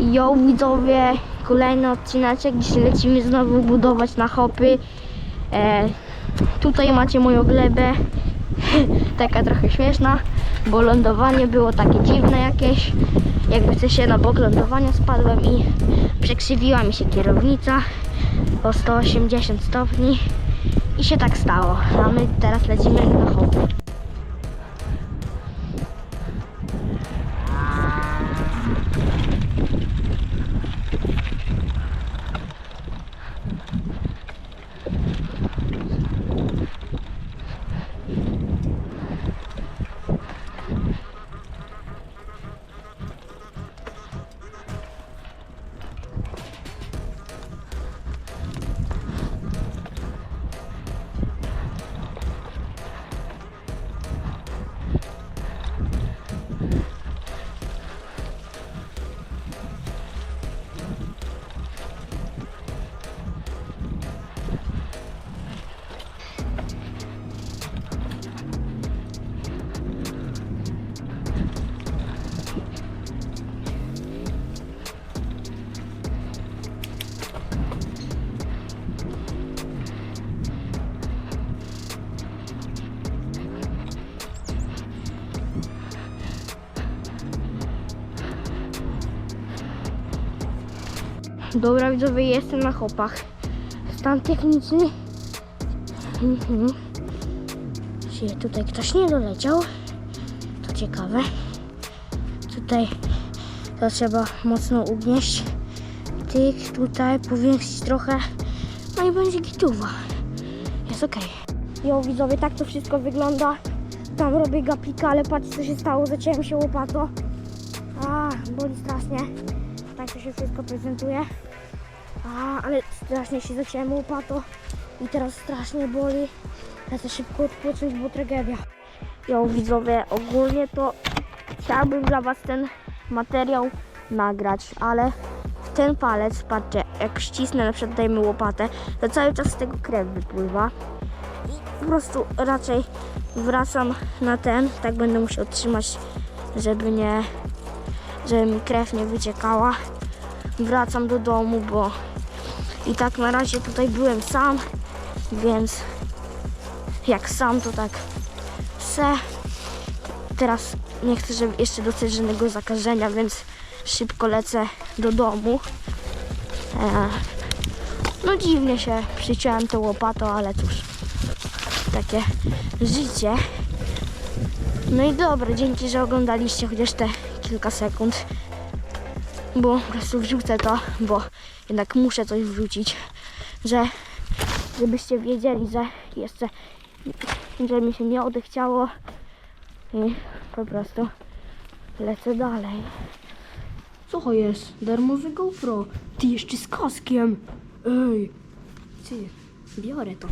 Jo widzowie, kolejny odcineczek, dzisiaj lecimy znowu budować na hopy. E, tutaj macie moją glebę, taka trochę śmieszna, bo lądowanie było takie dziwne jakieś. Jakby coś się na bok lądowania spadłem i przekrzywiła mi się kierownica o 180 stopni i się tak stało. A my teraz lecimy na hopy. Dobra widzowie, jestem na hopach. Stan techniczny. Mhm. Czy tutaj ktoś nie doleciał? To ciekawe. Tutaj to trzeba mocno ugnieść. Tyk, tutaj powiększyć trochę. No i będzie gituwa. Jest okej. Jo widzowie, tak to wszystko wygląda. Tam robię gapika, ale patrzcie co się stało. Zaciąłem się łopato. A, boli strasznie. To się wszystko prezentuje. A, ale strasznie się zaciąłem łopato i teraz strasznie boli. Lecę szybko odpocząć, bo tragedia. Jo widzowie, ogólnie to chciałbym dla was ten materiał nagrać, ale ten palec, patrzcie, jak ścisnę, na przykład dajmy łopatę, to cały czas z tego krew wypływa. I po prostu raczej wracam na ten, tak będę musiał trzymać, żeby nie, żeby mi krew nie wyciekała. Wracam do domu, bo i tak na razie tutaj byłem sam, więc jak sam to tak se. Teraz nie chcę żeby jeszcze dostać żadnego zakażenia, więc szybko lecę do domu. E, no dziwnie się przyciąłem tą łopatą, ale cóż, takie życie. No i dobra, dzięki, że oglądaliście chociaż te kilka sekund bo po prostu wrzucę to, bo jednak muszę coś wrzucić, że żebyście wiedzieli, że jeszcze, że mi się nie odechciało i po prostu lecę dalej. Co jest? Darmowy GoPro. Ty jeszcze z kaskiem. Ej. Ty, biorę to.